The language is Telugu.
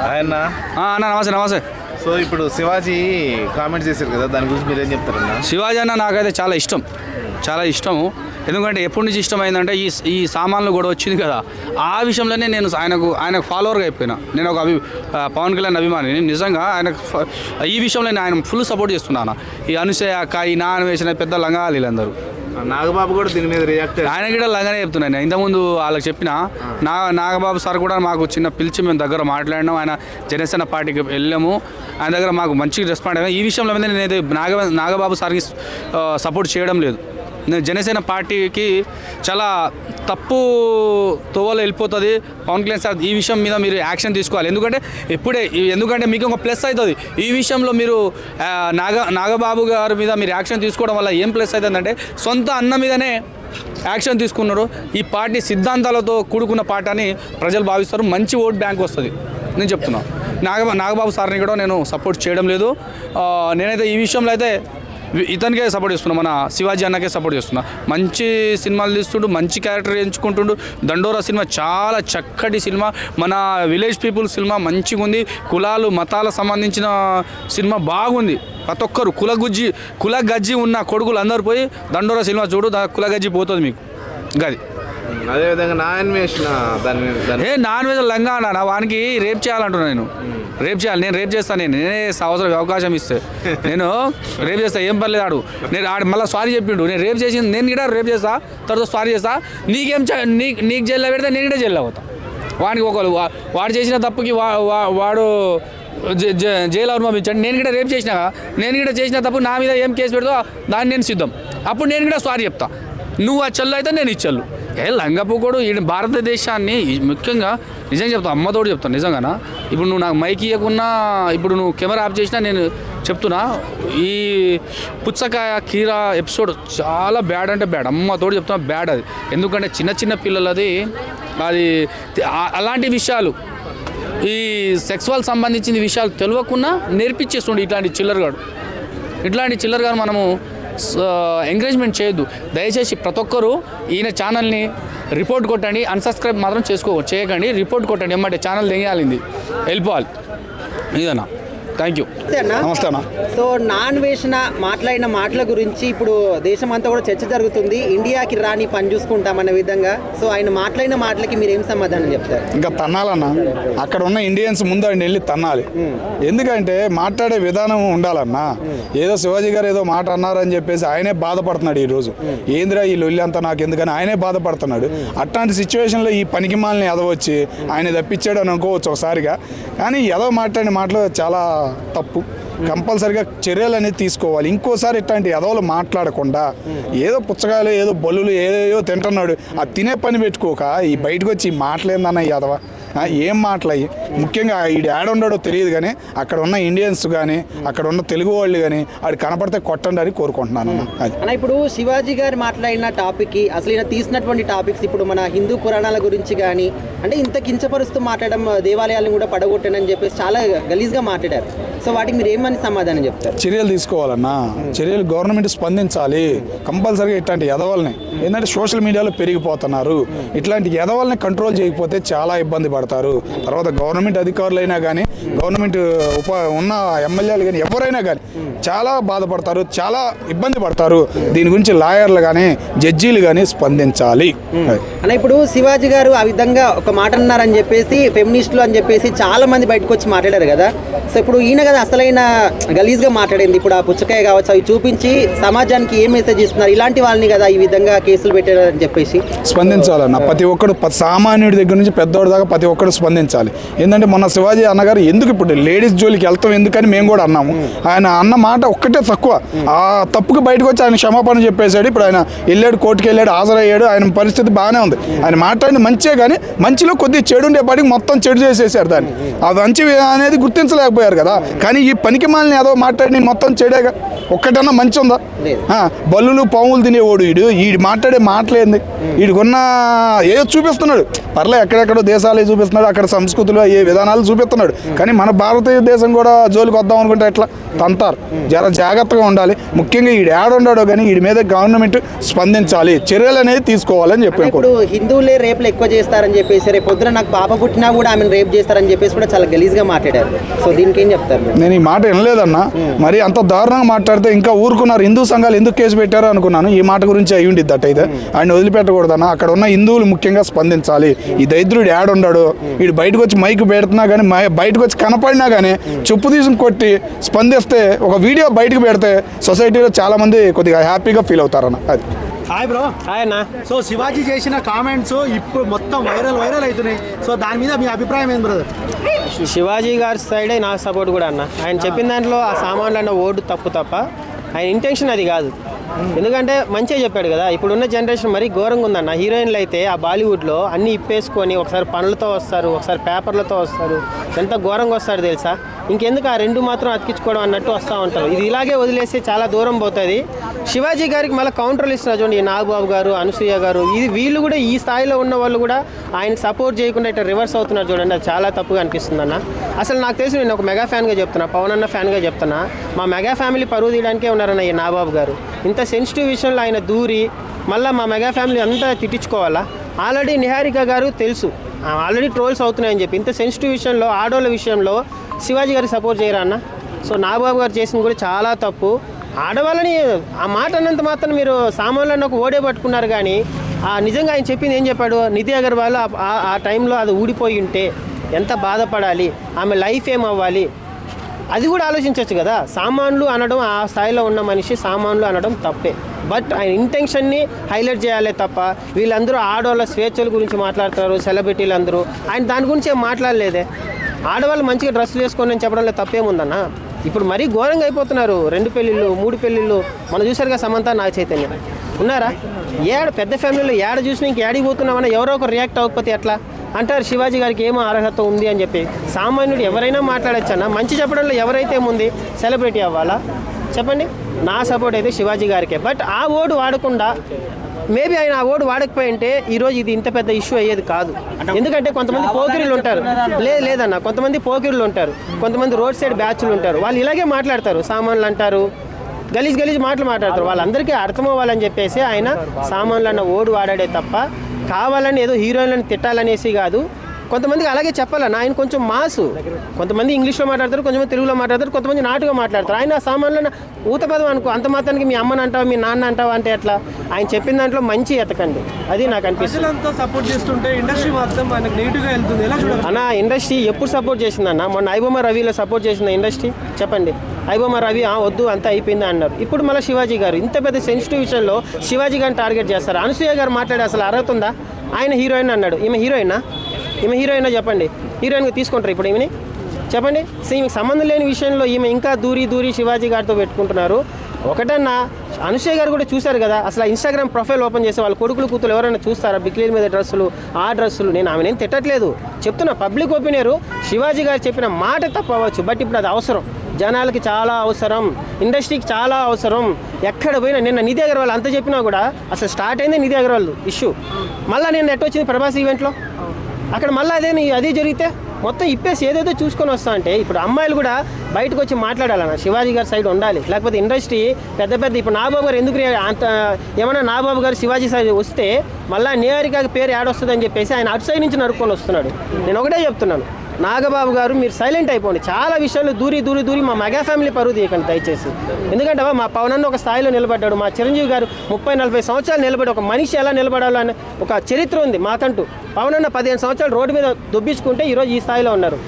ఆయన అన్న. నమస్తే నమస్తే. సో ఇప్పుడు శివాజీ కామెంట్ చేశారు కదా దాని గురించి మీరు ఏం చెప్తారన్న? శివాజీ అన్న నాకైతే చాలా ఇష్టం. చాలా ఇష్టము. ఎందుకంటే ఎప్పటి నుంచి ఇష్టమైందంటే ఈ ఈ సామాన్లు కూడా వచ్చింది కదా. ఆ విషయంలోనే నేను ఆయనకు ఆయనకు ఫాలోవర్గా అయిపోయినా. నేను ఒక అభి పవన్ కళ్యాణ్ అభిమాని నిజంగా ఆయనకు ఫ- ఈ విషయంలో నేను ఆయన ఫుల్ సపోర్ట్ చేస్తున్నాను ఈ అనుసయ అక్క ఈ నాన్న వేసిన పెద్ద లంగాలు వీళ్ళందరూ నాగబాబు కూడా దీని మీద రియాక్ట్ ఆయన కూడా లాగానే చెప్తున్నాను నేను. ఇంతకుముందు వాళ్ళకి చెప్పిన నా నాగబాబు సార్ కూడా మాకు చిన్న పిలిచి మేము దగ్గర మాట్లాడినాం. ఆయన జనసేన పార్టీకి వెళ్ళాము. ఆయన దగ్గర మాకు మంచి రెస్పాండ్ అయ్యాము ఈ విషయంలో మీద నేను నాగ నాగబాబు సార్కి సపోర్ట్ చేయడం లేదు. నేను జనసేన పార్టీకి చాలా తప్పు తోవలో వెళ్ళిపోతుంది. పవన్ కళ్యాణ్ సార్ ఈ విషయం మీద మీరు యాక్షన్ తీసుకోవాలి. ఎందుకంటే ఇప్పుడే ఎందుకంటే మీకు ఒక ప్లస్ అవుతుంది. ఈ విషయంలో మీరు నాగ నాగబాబు గారి మీద మీరు యాక్షన్ తీసుకోవడం వల్ల ఏం ప్లస్ అవుతుందంటే సొంత అన్న మీదనే యాక్షన్ తీసుకున్నారు. ఈ పార్టీ సిద్ధాంతాలతో కూడుకున్న పార్టీ అని ప్రజలు భావిస్తారు. మంచి ఓట్ బ్యాంక్ వస్తుంది. నేను చెప్తున్నాను నాగ నాగబాబు సార్ని కూడా నేను సపోర్ట్ చేయడం లేదు. నేనైతే ఈ విషయంలో అయితే ఇతనికే సపోర్ట్ చేస్తున్నా మన శివాజీ అన్నకే సపోర్ట్ చేస్తున్నా. మంచి సినిమాలు తీస్తుండు మంచి క్యారెక్టర్ ఎంచుకుంటుండు. దండోరా సినిమా చాలా చక్కటి సినిమా. మన విలేజ్ పీపుల్ సినిమా మంచిగా ఉంది. కులాలు మతాల సంబంధించిన సినిమా బాగుంది. ప్రతి ఒక్కరు కుల గుజ్జి కుల గజ్జి ఉన్న కొడుకులు అందరు పోయి దండోరా సినిమా చూడు దా కుల గజ్జి పోతుంది మీకు. గది. అదే విధంగా నా అన్వేషణ దాని మీద దాని ఏ నాన్ వెజ్ లంగా అన్న వానికి రేప్ చేయాలంటున్నా నేను. రేప్ చేయాలి నేను రేప్ చేస్తాను నేను నేనే అవసరం అవకాశం ఇస్తే. నేను రేప్ చేస్తా ఏం పర్లేదు ఆడు నేను ఆడు మళ్ళీ సారీ చెప్పిండు నేను రేప్ చేసింది నేను కూడా రేప్ చేస్తా తర్వాత సారీ చేస్తా. నీకేం నీ నీకు జైల్లో పెడితే నేను కూడా జైల్లో అవుతా వానికి ఒకరు వాడు చేసిన తప్పుకి వాడు జైలు అనుభవించాడు. నేను కూడా రేప్ చేసినా నేను కూడా చేసిన తప్పు నా మీద ఏం కేసు పెడతావు దాన్ని నేను సిద్ధం. అప్పుడు నేను కూడా సారీ చెప్తా. నువ్వు ఆ చెల్లు అయితే నేను ఇచ్చల్లు ఏ లంగపోకోడు ఈ భారతదేశాన్ని ముఖ్యంగా నిజంగా చెప్తా అమ్మతోడు చెప్తాను నిజంగానా? ఇప్పుడు నువ్వు నాకు మైక్ ఇవ్వకున్నా ఇప్పుడు నువ్వు కెమెరా ఆఫ్ చేసినా నేను చెప్తున్నా ఈ పుచ్చకాయ కీరా ఎపిసోడ్ చాలా బ్యాడ్ అంటే బ్యాడ్ అమ్మతోడు చెప్తున్నా బ్యాడ్ అది. ఎందుకంటే చిన్న చిన్న పిల్లలది అది అలాంటి విషయాలు ఈ సెక్స్వల్ సంబంధించిన విషయాలు తెలియకుండా నేర్పించేస్తుండే ఇట్లాంటి చిల్లరగాడు. ఇట్లాంటి చిల్లరగాను మనము ఎంకరేజ్మెంట్ చేయొద్దు. దయచేసి ప్రతి ఒక్కరూ ఈయన ఛానల్ని రిపోర్ట్ కొట్టండి అన్సబ్స్క్రైబ్ మాత్రం చేసుకో చేయకండి రిపోర్ట్ కొట్టండి. ఎమ్మంటే ఛానల్ తెగేయాలింది వెళ్ళిపోవాలి ఇదన్నా. థ్యాంక్ యూ నమస్తే అన్న సో నాన్ వేసిన మాట్లాడిన మాటల గురించి ఇప్పుడు దేశం అంతా కూడా చర్చ జరుగుతుంది. ఇండియాకి రాని పని చూసుకుంటామన్న విధంగా. సో ఆయన మాట్లాడిన మాటలకి మీరు ఏం సమాధానం చెప్తారు? ఇంకా తన్నాలన్నా. అక్కడ ఉన్న ఇండియన్స్ ముందు ఆయన వెళ్ళి తన్నాలి. ఎందుకంటే మాట్లాడే విధానం ఉండాలన్నా. ఏదో శివాజీ గారు ఏదో మాట అన్నారని చెప్పేసి ఆయనే బాధపడుతున్నాడు ఈ రోజు. ఏందిరా ఈ లొల్లి అంతా నాకు ఎందుకని ఆయనే బాధపడుతున్నాడు. అట్లాంటి సిచ్యువేషన్లో ఈ పనికిమాలని ఎదవచ్చి ఆయన తప్పించాడు అని అనుకోవచ్చు ఒకసారిగా. కానీ ఎదవ మాట్లాడిన మాటలు చాలా తప్పు. కంపల్సరిగా చర్యలు అనేది తీసుకోవాలి. ఇంకోసారి ఇట్లాంటి ఎదవలు మాట్లాడకుండా ఏదో పుచ్చకాయలు ఏదో బలులు ఏదో తింటున్నాడు ఆ తినే పని పెట్టుకోక ఈ బయటకు వచ్చి మాట్లాడిందన్న ఈ ఎదవ ఏం మాటలయ్యి ముఖ్యంగా ఈ డాడ్ ఉండడో తెలియదు కానీ అక్కడ ఉన్న ఇండియన్స్ కానీ అక్కడ ఉన్న తెలుగు వాళ్ళు కానీ ఆడు కనపడితే కొట్టండి అని కోరుకుంటున్నాను అన్న. ఇప్పుడు శివాజీ గారు మాట్లాడిన టాపిక్ అసలు ఈయన తీసినటువంటి టాపిక్స్ ఇప్పుడు మన హిందూ పురాణాల గురించి కానీ అంటే ఇంత కించపరుస్తూ మాట్లాడడం దేవాలయాలను కూడా పడగొట్టానని చెప్పేసి చాలా గలీజ్గా మాట్లాడారు. సో వాటికి మీరు ఏమని సమాధానం చెప్తారు? చర్యలు తీసుకోవాలన్నా చర్యలు గవర్నమెంట్ స్పందించాలి. కంపల్సరీగా ఇట్లాంటి ఎదవల్ని ఏంటంటే సోషల్ మీడియాలో పెరిగిపోతున్నారు. ఇట్లాంటి ఎదవల్ని కంట్రోల్ చేయకపోతే చాలా ఇబ్బంది పడతారు. తర్వాత గవర్నమెంట్ అధికారులైనా కానీ గవర్నమెంట్ ఉప ఉన్న ఎమ్మెల్యేలు కానీ ఎవరైనా కానీ చాలా బాధపడతారు చాలా ఇబ్బంది పడతారు. దీని గురించి లాయర్లు కానీ జడ్జీలు కానీ స్పందించాలి. అన్న ఇప్పుడు శివాజీ గారు ఆ విధంగా ఒక మాట అన్నారని చెప్పేసి ఫెమినిస్టులు అని చెప్పేసి చాలా మంది బయటకు వచ్చి మాట్లాడారు కదా. సో ఇప్పుడు ఈయన కదా అసలైన గలీజ్గా మాట్లాడింది. ఇప్పుడు ఆ పుచ్చకాయ కావచ్చు అవి చూపించి సమాజానికి ఏ మెసేజ్ ఇస్తున్నారు? ఇలాంటి వాళ్ళని కదా ఈ విధంగా కేసులు పెట్టారని చెప్పేసి. స్పందించాలన్న. ప్రతి ఒక్కడు సామాన్యుడి దగ్గర నుంచి పెద్దోడి దాకా ప్రతి ఒక్కడు స్పందించాలి. ఏంటంటే మొన్న శివాజీ అన్నగారు ఎందుకు ఇప్పుడు లేడీస్ జోలికి వెళ్తాం ఎందుకని మేము కూడా అన్నాము. ఆయన అన్న మాట ఒక్కటే తక్కువ. ఆ తప్పుకి బయటకు వచ్చి ఆయన క్షమాపణ చెప్పేశాడు. ఇప్పుడు ఆయన వెళ్ళాడు కోర్టుకి వెళ్ళాడు హాజరయ్యాడు. ఆయన పరిస్థితి బాగానే ఉంది. ఆయన మాట్లాడింది మంచిగా కానీ మంచిలో కొద్దిగా చెడు ఉండేపాటికి మొత్తం చెడు చేసేసారు దాన్ని. ఆ మంచి అనేది గుర్తించలేకపోయారు కదా. కానీ ఈ పనికి మాలిని ఏదో మాట్లాడి మొత్తం చెడేగా. ఒక్కటన్నా మంచి ఉందా? బల్లులు పాములు తినేవాడు వీడు వీడు మాట్లాడే మాటలేంది. వీడికున్న ఏదో చూపిస్తున్నాడు. పర్లే ఎక్కడెక్కడో దేశాలే చూపిస్తున్నాడు అక్కడ సంస్కృతులు ఏ విధానాలు చూపిస్తున్నాడు. కానీ మన భారతదేశం కూడా జోలికి వద్దాం అనుకుంటే ఎట్లా? తంతారు. జర జాగ్రత్తగా ఉండాలి. ముఖ్యంగా ఈడు ఏడుండాడో కానీ వీడి మీద గవర్నమెంట్ స్పందించాలి. చర్యలు అనేది తీసుకోవాలని చెప్పి ఇప్పుడు హిందువులే రేపులు ఎక్కువ చేస్తారని చెప్పేసి రేపు పొద్దున నాకు పాప పుట్టినా కూడా ఆమెను రేప్ చేస్తారని చెప్పేసి కూడా చాలా గలీజ్గా మాట్లాడారు. సో దీనికి ఏం చెప్తారు? నేను ఈ మాట వినలేదన్నా. మరి అంత దారుణంగా మాట్లాడితే ఇంకా ఊరుకున్నారు. హిందూ సంఘాలు ఎందుకు కేసు పెట్టారో అనుకున్నాను. ఈ మాట గురించి అయి ఉండిద్ది అట్టయితే ఆయన వదిలిపెట్టకూడదన్న. అక్కడ ఉన్న హిందువులు ముఖ్యంగా స్పందించాలి. ఈ దరిద్రుడు ఏడుండాడు వీడు బయటకు వచ్చి మైక్ పెడుతున్నా కానీ మై- బయటకు వచ్చి కనపడినా కానీ చెప్పు తీసుకుని కొట్టి స్పందిస్తే ఒక వీడియో బయటకు పెడితే సొసైటీలో చాలా మంది కొద్దిగా హ్యాపీగా ఫీల్ అవుతారన్న. అది. Hi bro. హాయ్ అన్న. సో శివాజీ చేసిన కామెంట్స్ ఇప్పుడు మొత్తం వైరల్ వైరల్ అవుతున్నాయి. సో దాని మీద మీ అభిప్రాయం ఏంది బ్రదర్? శివాజీ గారి సైడే నాకు సపోర్ట్ కూడా అన్న. ఆయన చెప్పిన దాంట్లో ఆ సామాన్లు అన్న ఓటు తప్పు తప్ప ఆయన ఇంటెన్షన్ అది కాదు. ఎందుకంటే మంచిగా చెప్పాడు కదా ఇప్పుడున్న జనరేషన్ మరీ ఘోరంగా ఉందన్న. హీరోయిన్లు అయితే ఆ బాలీవుడ్లో అన్నీ ఇప్పేసుకొని ఒకసారి పనులతో వస్తారు ఒకసారి పేపర్లతో వస్తారు. ఎంత ఘోరంగా వస్తారు తెలుసా? ఇంకెందుకు ఆ రెండు మాత్రం అతికించుకోవడం అన్నట్టు వస్తూ ఉంటారు. ఇది ఇలాగే వదిలేస్తే చాలా దూరం పోతుంది. శివాజీ గారికి మళ్ళీ కౌంటర్లు ఇస్తున్నారు చూడండి ఈ నాగబాబు గారు అనసూయ గారు ఇది వీళ్ళు కూడా ఈ స్థాయిలో ఉన్న వాళ్ళు కూడా ఆయన సపోర్ట్ చేయకుండా ఇట్లా రివర్స్ అవుతున్నారు చూడండి. అది చాలా తప్పుగా అనిపిస్తుంది అన్న. అసలు నాకు తెలిసి నేను ఒక మెగా ఫ్యాన్గా చెప్తున్నా పవన్ అన్న ఫ్యాన్గా చెప్తున్నా. మా మెగా ఫ్యామిలీ పరువు తీయడానికే ఉన్నారన్న ఈ నాబాబు గారు. ఇంత సెన్సిటివ్ విషయంలో ఆయన దూరి మళ్ళీ మా మెగా ఫ్యామిలీ అంతా తిట్టించుకోవాలా? ఆల్రెడీ నిహారిక గారు తెలుసు. ఆల్రెడీ ట్రోల్స్ అవుతున్నాయని చెప్పి. ఇంత సెన్సిటివ్ విషయంలో ఆడోళ్ళ విషయంలో శివాజీ గారికి సపోర్ట్ చేయరా అన్న? సో నాగబాబు గారు చేసింది కూడా చాలా తప్పు. ఆడవాళ్ళని ఆ మాట అన్నంత మాత్రం మీరు సామాన్లను ఒక ఓడే పట్టుకున్నారు కానీ ఆ నిజంగా ఆయన చెప్పింది ఏం చెప్పాడు? నిధి అగర్వాల్ ఆ- ఆ- టైంలో అది ఊడిపోయి ఉంటే ఎంత బాధపడాలి? ఆమె లైఫ్ ఏం అవ్వాలి? అది కూడా ఆలోచించవచ్చు కదా. సామాన్లు అనడం ఆ స్థాయిలో ఉన్న మనిషి సామాన్లు అనడం తప్పే. బట్ ఆయన ఇంటెన్షన్ని హైలైట్ చేయాలి తప్ప వీళ్ళందరూ ఆడవాళ్ళ స్వేచ్ఛల గురించి మాట్లాడుతున్నారు సెలబ్రిటీలు అందరూ ఆయన దాని గురించి ఏం మాట్లాడలేదే. ఆడవాళ్ళు మంచిగా డ్రెస్సులు వేసుకొని అని చెప్పడంలో తప్పేముందన్న? ఇప్పుడు మరీ ఘోరంగా అయిపోతున్నారు. రెండు పెళ్ళిళ్ళు మూడు పెళ్ళిళ్ళు. మనం చూసారుగా సమంత నాగ చైతన్యం. ఉన్నారా? ఏడ పెద్ద ఫ్యామిలీలో ఏడ చూసినా ఇంక ఏడికి పోతున్నామన్నా ఎవరో ఒకరు రియాక్ట్ అవ్వకపోతే ఎట్లా? అంటారు శివాజీ గారికి ఏమో అర్హత ఉంది అని చెప్పి. సామాన్యుడు ఎవరైనా మాట్లాడచ్చన్నా? మంచి చెప్పడంలో ఎవరైతే ఉంది సెలబ్రిటీ అవ్వాలా? చెప్పండి. నా సపోర్ట్ అయితే శివాజీ గారికే. బట్ ఆ ఓటు వాడకుండా మేబీ ఆయన ఆ ఓటు వాడకపోయి ఉంటే ఈరోజు ఇది ఇంత పెద్ద ఇష్యూ అయ్యేది కాదు. ఎందుకంటే కొంతమంది పోకిరీలు ఉంటారు. లేదు లేదన్న. కొంతమంది పోకిరీలు ఉంటారు. కొంతమంది రోడ్ సైడ్ బ్యాచ్లు ఉంటారు. వాళ్ళు ఇలాగే మాట్లాడతారు. సామాన్లు అంటారు. గలీజ్ గలీజ్ మాటలు మాట్లాడతారు. వాళ్ళందరికీ అర్థం అవ్వాలని చెప్పేసి ఆయన సామాన్లు అన్న ఓడు వాడాడే తప్ప కావాలని ఏదో హీరోయిన్లను తిట్టాలనేసి కాదు. కొంతమందికి అలాగే చెప్పాలన్న ఆయన కొంచెం మాసు. కొంతమంది ఇంగ్లీష్లో మాట్లాడతారు కొంతమంది తెలుగులో మాట్లాడతారు కొంతమంది నాటుగా మాట్లాడతారు. ఆయన ఆ సామాన్లను ఊత పదం అనుకో అంత మాత్రానికి మీ అమ్మని అంటావా మీ నాన్న అంటావా అంటే ఎట్లా? ఆయన చెప్పిన దాంట్లో మంచి ఎతకండి. అది నాకు అనిపిస్తుంది. సపోర్ట్ చేస్తుంటే ఇండస్ట్రీ మాత్రం మనకు నెగిటివ్గా వెళ్తుంది. అన్న ఇండస్ట్రీ ఎప్పుడు సపోర్ట్ చేసిందన్న? మొన్న ఐబొమ్మ రవిలో సపోర్ట్ చేసిన ఇండస్ట్రీ. చెప్పండి. ఐబొమ్మ రవి ఆ, వద్దు అంతా అయిపోయింది అన్నారు. ఇప్పుడు మళ్ళీ శివాజీ గారు ఇంత పెద్ద సెన్సిటివ్ విషయంలో శివాజీ గారిని టార్గెట్ చేస్తారు? అనసూయ గారు మాట్లాడే అసలు అర్హత ఉందా? ఆయన హీరోయిన్ అన్నాడు. ఈమె హీరోయినా ఈమె హీరోయినా చెప్పండి. హీరోయిన్గా తీసుకుంటారు ఇప్పుడు ఈమెని. చెప్పండి. సో ఈమెకి సంబంధం లేని విషయంలో ఈమె ఇంకా దూరి దూరి శివాజీ గారితో పెట్టుకుంటున్నారు. ఒకటన్నా అనుసూయ గారు కూడా చూశారు కదా అసలు ఇన్స్టాగ్రామ్ ప్రొఫైల్ ఓపెన్ చేసి వాళ్ళ కొడుకులు కూతురు ఎవరైనా చూస్తారా? బిక్లీల మీద డ్రెస్సులు ఆ డ్రెస్సులు? నేను ఆమె నేను తిట్టట్లేదు. చెప్తున్నా పబ్లిక్ ఒపీనియర్ శివాజీ గారు చెప్పిన మాట తప్పవచ్చు బట్ ఇప్పుడు అది అవసరం. జనాలకి చాలా అవసరం. ఇండస్ట్రీకి చాలా అవసరం. ఎక్కడ పోయినా నిన్న నిధి అగర్వాల్ అంత చెప్పినా కూడా అసలు స్టార్ట్ అయింది నిధి అగర్వాల్ ఇష్యూ మళ్ళీ నేను ఎట్ వచ్చింది ప్రభాస్ ఈవెంట్లో అక్కడ మళ్ళీ అదే నీ- అదే జరిగితే మొత్తం ఇప్పేసి ఏదైతే చూసుకొని వస్తా అంటే ఇప్పుడు అమ్మాయిలు కూడా బయటకు వచ్చి మాట్లాడాలన్న శివాజీ గారి సైడ్ ఉండాలి. లేకపోతే ఇండస్ట్రీ పెద్ద పెద్ద ఇప్పుడు నాబాబు గారు ఎందుకు అంత ఏమన్నా నాబాబు గారు శివాజీ సైడ్ వస్తే మళ్ళీ నిహారిక పేరు యాడొస్తుందని చెప్పేసి ఆయన అటు సైడ్ నుంచి నరుక్కొని వస్తున్నాడు. నేను ఒకటే చెప్తున్నాను. నాగబాబు గారు మీరు సైలెంట్ అయిపోండి. చాలా విషయాలు దూరి దూరి దూరి మా మెగా ఫ్యామిలీ పరువు తీయకండి దయచేసి. ఎందుకంటే అవ్వ, మా పవన్ అన్న ఒక స్థాయిలో నిలబడ్డాడు. మా చిరంజీవి గారు ముప్పై నలభై సంవత్సరాలు నిలబడి ఒక మనిషి ఎలా నిలబడాలో అనే ఒక చరిత్ర ఉంది మాకంటూ. పవన్ అన్న పదిహేను సంవత్సరాలు రోడ్డు మీద దొబ్బించుకుంటే ఈరోజు ఈ స్థాయిలో ఉన్నారు.